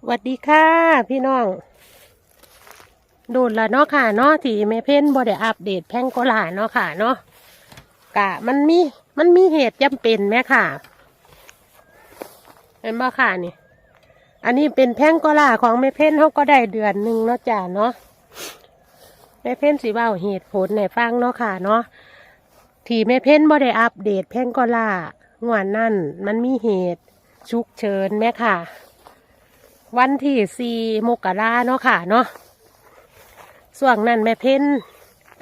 สวัสดีค่ะ พี่น้อง โดนละเนาะค่ะเนาะที่แม่เพ่นบ่ได้อัปเดตแพงโกลาเนาะค่ะเนาะกะมันมีมันมีเหตุจำเป็นไหมค่ะเห็นบ่ค่ะนี่ อันนี้เป็นแพงโกลาของแม่เพ่นเขาก็ได้เดือนหนึ่งเนาะจ้าเนาะแม่เพ่นสิเว่าเหตุผลในฟังเนาะค่ะเนาะที่แม่เพ่นบ่ได้อัปเดตแพงโกลางวดนั่นมันมีเหตุฉุกเฉินไหมค่ะ วันที่สี่มกราเนาะค่ะเนาะส่วงนั้นแม่เพ้น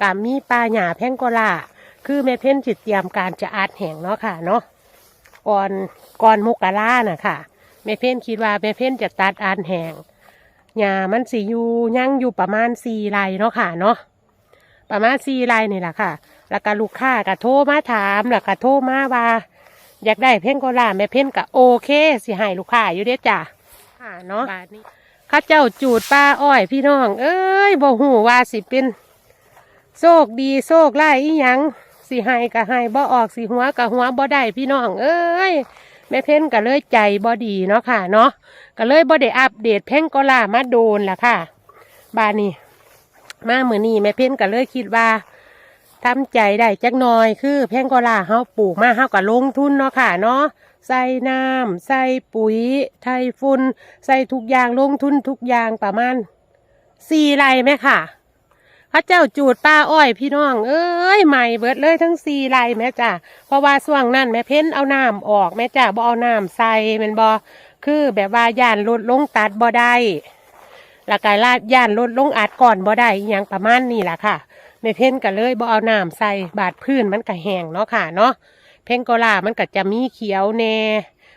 กับมีปลาหยาแพงกลาคือแม่เพ้นจิตเตรียมการจะอัดแห่งเนาะค่ะเนาะก่อนก่อนมกราน่ะค่ะแม่เพ้นคิดว่าแม่เพ้นจะตัดอัดแห่งหญ้ามันสิอยู่ยั่งอยู่ประมาณสี่ไร่เนาะค่ะเนาะประมาณสี่ไร่นี่แหละค่ะ แล้วก็ลูกค้าก็โทรมาถามแล้วก็โทรมาว่า อยากได้เพ่งโกลาแม่เพ่นก็โอเคสิให้ลูกค้าอยู่เด้จ้ะ ค่ะเนาะข้าเจ้าจูดป้าอ้อยพี่น้อง เอ้ยบ่หูว่าสิเป็นโชคดีโชคไล่อีหยังสิให้ก็ให้บ่ออกสิหัวก็หัวบ่ได้พี่น้อง เอ้ยแม่เพ่นก็เลยใจบ่ดีเนาะค่ะ เนาะก็เลยบ่ได้อัปเดตเพ่งก็ล่ามาโดนล่ะค่ะ บานนี้มามือนี้แม่เพ่นก็เลยคิดว่าทำใจได้จักหน่อยคือ เพ่งก็ล่าเฮาปลูกมาเฮาก็ลงทุนเนาะค่ะ เนาะ ใส่น้ำใส่ปุ๋ย ไทยฝุ่นใส่ทุกอย่างลงทุนทุกอย่างประมาณสี่ไร่ไหมค่ะพระเจ้าจูดป้าอ้อยพี่น้อง เอ้ยใหม่เบิดเลยทั้งสี่ไร่แม่จ้ะเพราะว่าส่วงนั้นแม่เพ้นเอาน้ำออกแม่จ้ะบ่เอาน้ำใส่แมันบ่คือแบบว่าย่านลดลงตัดบ่ได้ล้วก็ลาดย่านลดลงอัดก่อนบ่ได้อหยังประมาณนี้แหละค่ะแม่เพ้นก็เลยบ่เอาน้ำใส่บาดพื้นมันก็แห้งเนาะค่ะเนาะ เพงโกลามันก็จะมีเขียวแน่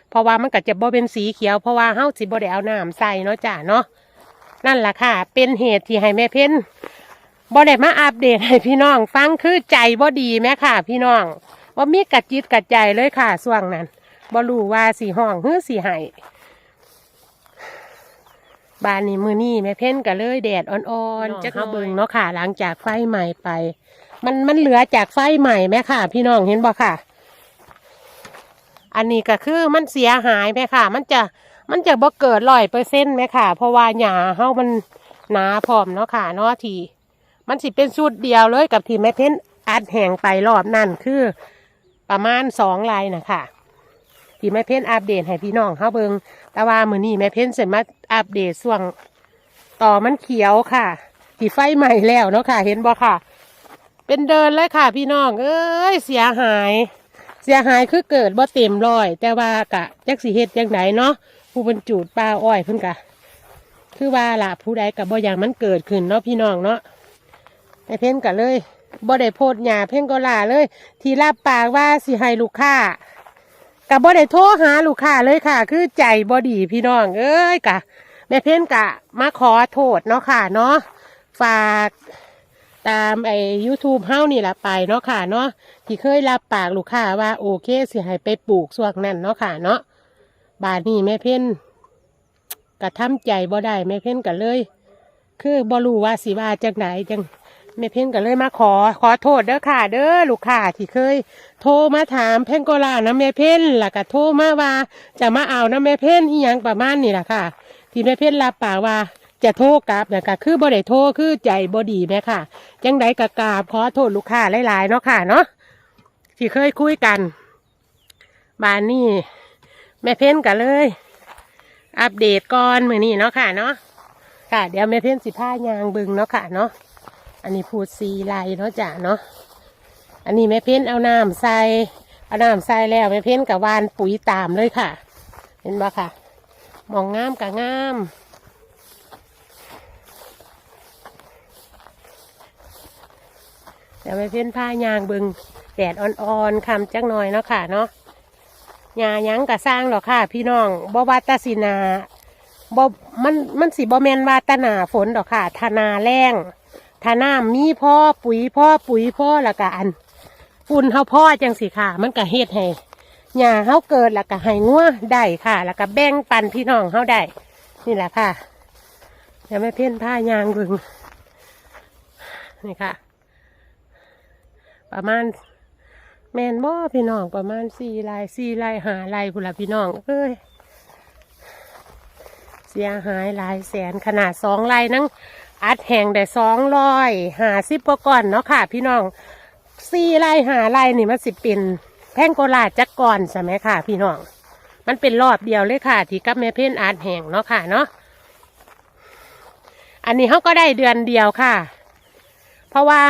เพราะว่ามันก็จะบ่เป็นสีเขียวเพราะว่าเฮาสิบ่ได้เอาน้ำใส่เนาะจ้ะเนาะนั่นล่ะค่ะ เป็นเหตุที่ให้แม่เพ้นบ่ได้มาอัปเดตให้พี่น้อง ฟังคือใจบ่ดีแม่ค่ะ พี่น้องว่ามีกัดจิตกัดใจเลยค่ะส่วงนั้นบ่รู้ว่าสีห้องหรือสีไห้บานนี้มือนี้แม่เพ้นก็เลยแดดอ่อนๆจะเข้าเบิงเนาะค่ะ หลังจากไฟใหม่ไป มันมันเหลือจากไฟใหม่ไหมค่ะ พี่น้องเห็นบ่ค่ะ อันนี้ก็คือมันเสียหายไหมค่ะ มันจะมันจะบ่เกิดร้อยเปอร์เซ็นต์ไหมค่ะ เพราะว่าหญ้าเฮามันหนาพร้อมเนาะค่ะเนาะทีมันสิเป็นสูตรเดียวเลยกับที่แม่เพ้นอัดแห่งไปรอบนั่นคือประมาณสองลายนะค่ะที่แม่เพ้นอัปเดตให้พี่น้องเฮาเบิงแต่ว่ามือนี้แม่เพ้นเสร็จมาอัปเดตส่วงต่อมันเขียวค่ะที่ไฟใหม่แล้วเนาะค่ะ เห็นบ่ค่ะ เป็นเดินเลยค่ะ พี่น้อง เอ้ยเสียหาย เสียหายคือเกิดบ่เต็มร้อย แต่ว่ากะจักสิเฮ็ดจังไดเนาะผู้บรรจุปลาอ้อยเพิ่นกะ คือว่าล่ะผู้ใดกับบ่อย่างมันเกิดขึ้นเนาะพี่น้องเนาะไอเพ่นกะเลยบ่ได้โพดหยาเพ่นก็ล่าเลย ที่รับปากว่าสิให้ลูกค้ากับบ่ได้โทรหาลูกค้าเลยค่ะ คือใจบ่ดีพี่น้อง เอ้ยกะแม่เพ่นกะมาขอโทษเนาะค่ะเนาะฝาก ตามไอ้ YouTube เฮานี่แหละไปเนาะค่ะเนาะที่เคยรับปากลูกค้าว่าโอเคสิให้ไปปลูกส่วงนั้นเนาะค่ะเนาะบาดนี้แม่เพ่นกระทำใจบ่ได้แม่เพ่นก็เลย คือบ่รู้ว่าสิว่าจังไหนจังแม่เพ่นก็เลยมาขอ ขอโทษเด้อค่ะ เด้อลูกค้าที่เคย โทรมาถามเพ่นโกลานะแม่เพ่นแล้วก็โทรมาว่า จะมาเอานะแม่เพ่นอีหยังประมาณนี้แหละค่ะ ที่แม่เพ่นรับปากว่า จะโทรกลับนะคะคือบ่ได้โทรคือใจบ่ดีแม่ค่ะ จังใดกะกราบขอโทษลูกค้าหลายๆเนาะค่ะเนาะที่เคยคุยกันบานนี่แม่เพ้นกันเลย อัปเดตก่อนมือนี้เนาะค่ะเนาะค่ะ เดี๋ยวแม่เพ้นสิผ้ายางบึงเนาะค่ะเนาะอันนี้พูดซีไลเนาะจ้ะเนาะอันนี้แม่เพ้นเอาน้ำใส่เอาน้ำใส่แล้วแม่เพ้นกับวานปุ๋ยตามเลยค่ะ เห็นบ่ค่ะมองงามกับงาม เดี๋ยวไปเพ้นผ้ายางบิงแดดอ่อนๆคำจักหน่อยเนาะค่ะเนาะยายังกะสร้างหรอกค่ะ พี่น้องบวาตาสินาบมันมันสิบ่แมนวาตหนาฝนดอกค่ะธนาแรงธนามีพ่อปุ๋ยพ่อปุ๋ยพ่อละกะอันฝุ่นเฮาพ่อจังสิค่ะ มันก็เฮ็ดให้หญ้าเฮาเกิดล้วก็ให้งัวได้ค่ะล้วก็แบ่งปันพี่น้องเฮาได้นี่แหละค่ะเดี๋ยวแม่เพ้นผ้ายางบิงนี่ค่ะ ประมาณแมนบ่พี่น้องประมาณสี่ลายสี่ลายหาลายพุ่นละพี่น้องเอ้ยเสียหายหลายแสนขนาดสองไร่นั่งอัดแห่งได้สองร้อยหาสิบกว่าก่อนเนาะค่ะ พี่น้องสี่ไร่หาไร่นี่มันสิเป็นแพ่งโกลาจักก่อนใช่ไหมค่ะ พี่น้องมันเป็นรอบเดียวเลยค่ะ ที่กับแม่เพ่นอาร์ตแห่งเนาะค่ะเนาะอันนี้เขาก็ได้เดือนเดียวค่ะ เพราะว่า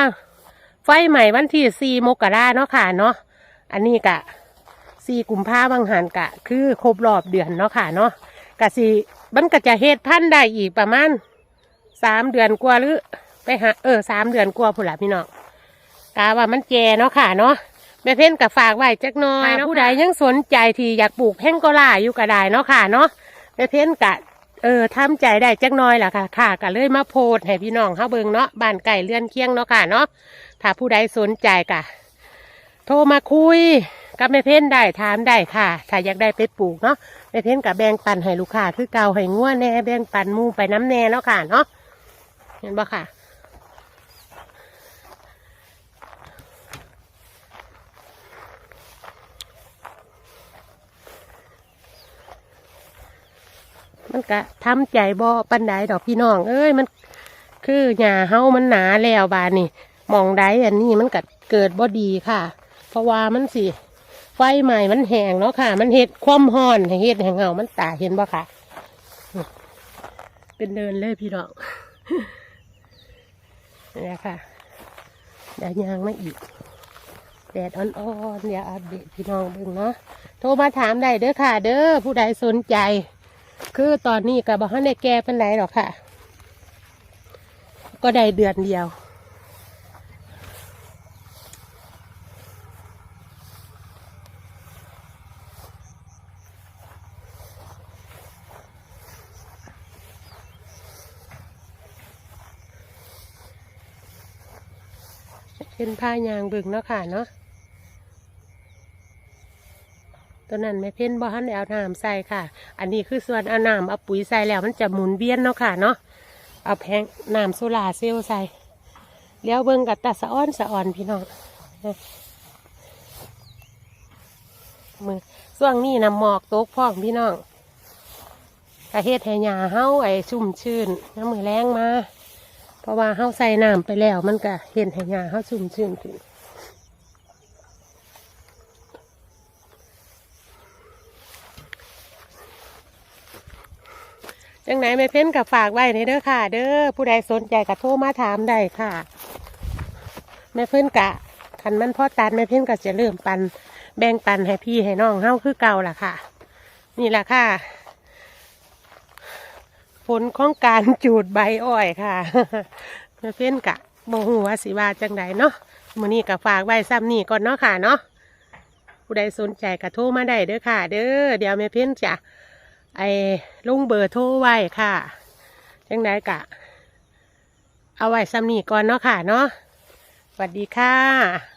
ไฟใหม่วันที่สี่มกราเนาะค่ะเนาะอันนี้กะสี่กุมภาพันธ์หันกะ คือครบรอบเดือนเนาะค่ะเนาะกะสีมันก็จะเฮ็ดพันธุ์ได้อีกประมาณสามเดือนกว่าหรือไปหาเออสามเดือนกว่าพุ่นละพี่น้องกาว่ามันแก่เนาะค่ะเนาะแม่เพ่นกับฝากไว้จักหน้อยเนาะผู้ใดยังสนใจที่อยากปลูกแพ่งโกลาอยู่ก็ได้เนาะค่ะเนาะแม่เพ่นกะ เออทำใจได้จักน้อยล่ะค่ะ ค่ะก็เลยมาโพสให้พี่น้องเฮาเบิงเนาะบ้านไก่เลื่อนเคียงเนาะค่ะเนาะถ้าผู้ใดสนใจกะโทรมาคุยกับแม่เพ้นได้ถามได้ค่ะ ถ้าอยากได้ไปปลูกเนาะแม่เพ้นกับแบ่งปันให้ลูกค้าคือเก่าให้ง่วแหน่แบ่งปันมูไปน้ำแหน่เนาะค่ะเนาะเห็นบ่ค่ะ มันก็ทำใจบ่ปันไดดอกพี่น้อง เอ้ยมัน คือหญ้าเฮามันหนาแล้วบานนี่มองใดอันนี้มันก็เกิดบ่ดีค่ะ เพราะว่ามันสิไฟใหม่มันแห้งเนาะค่ะ มันเห็ดความร้อนเห็ดให้เงามันตาเห็นบ่ค่ะ เป็นเดินเลยพี่น้องนี่แหละค่ะเดี๋ยวยางมาอีกแดดอ่อนๆเดี๋ยวอัปเดตพี่น้องเบิ่งเนาะโทรมาถามได้เด้อค่ะ เด้อผู้ใดสนใจ คือตอนนี้กับบ้านได้แก้เป็นไรหรอกค่ะ ก็ได้เดือนเดียว เป็นผ้ายางบึงเนาะค่ะเนาะ ตัวนั้นไม่เพ้นบ่ฮันได้เอาน้ำใส่ค่ะ อันนี้คือส่วนเอาน้ำเอาปุ๋ยใส่แล้วมันจะหมุนเวียนเนาะค่ะเนาะเอาแพงน้ำโซลาเซลล์ใส่เลี้ยวเบิ่งกับตาสะอ้อนสะอ่อนพี่น้องมือช่วงนี้น้ำหมอกตกพร้อมพี่น้องกระเฮ็ดให้หญ้าเฮาไอ้ชุ่มชื่นน้ำมือแรงมา เพราะว่าเฮาใส่น้ำไปแล้วมันก็เห็นให้หญ้าเฮาชุ่มชื่นขึ้น จังไหนไม่เพ้นกับฝากไว้ในเด้อค่ะ เด้อผู้ใดสนใจก็โทรมาถามได้ค่ะแม่เพ้นกะคันมันพ่อตัดแม่เพ้นก็จะเริ่มปัน แบ่งปันให้พี่ให้น้องเฮาคือเก่าล่ะค่ะ นี่แหละค่ะ ผลของการจูดใบอ้อยค่ะแม่เพ้นกะโมหูว่าสิว่าจังใดเนาะมือนี้ก็ฝากไว้ซ้ำนี่ก่อนเนาะค่ะเนาะผู้ใดสนใจก็โทรมาได้เด้อค่ะ เด้อเดี๋ยวแม่เพ้นจะ ไอ้ลุงเบอร์โทรไว้ค่ะจังไดกะ เอาไว้ซ้ำนี่ก่อนเนาะค่ะเนาะสวัสดีค่ะ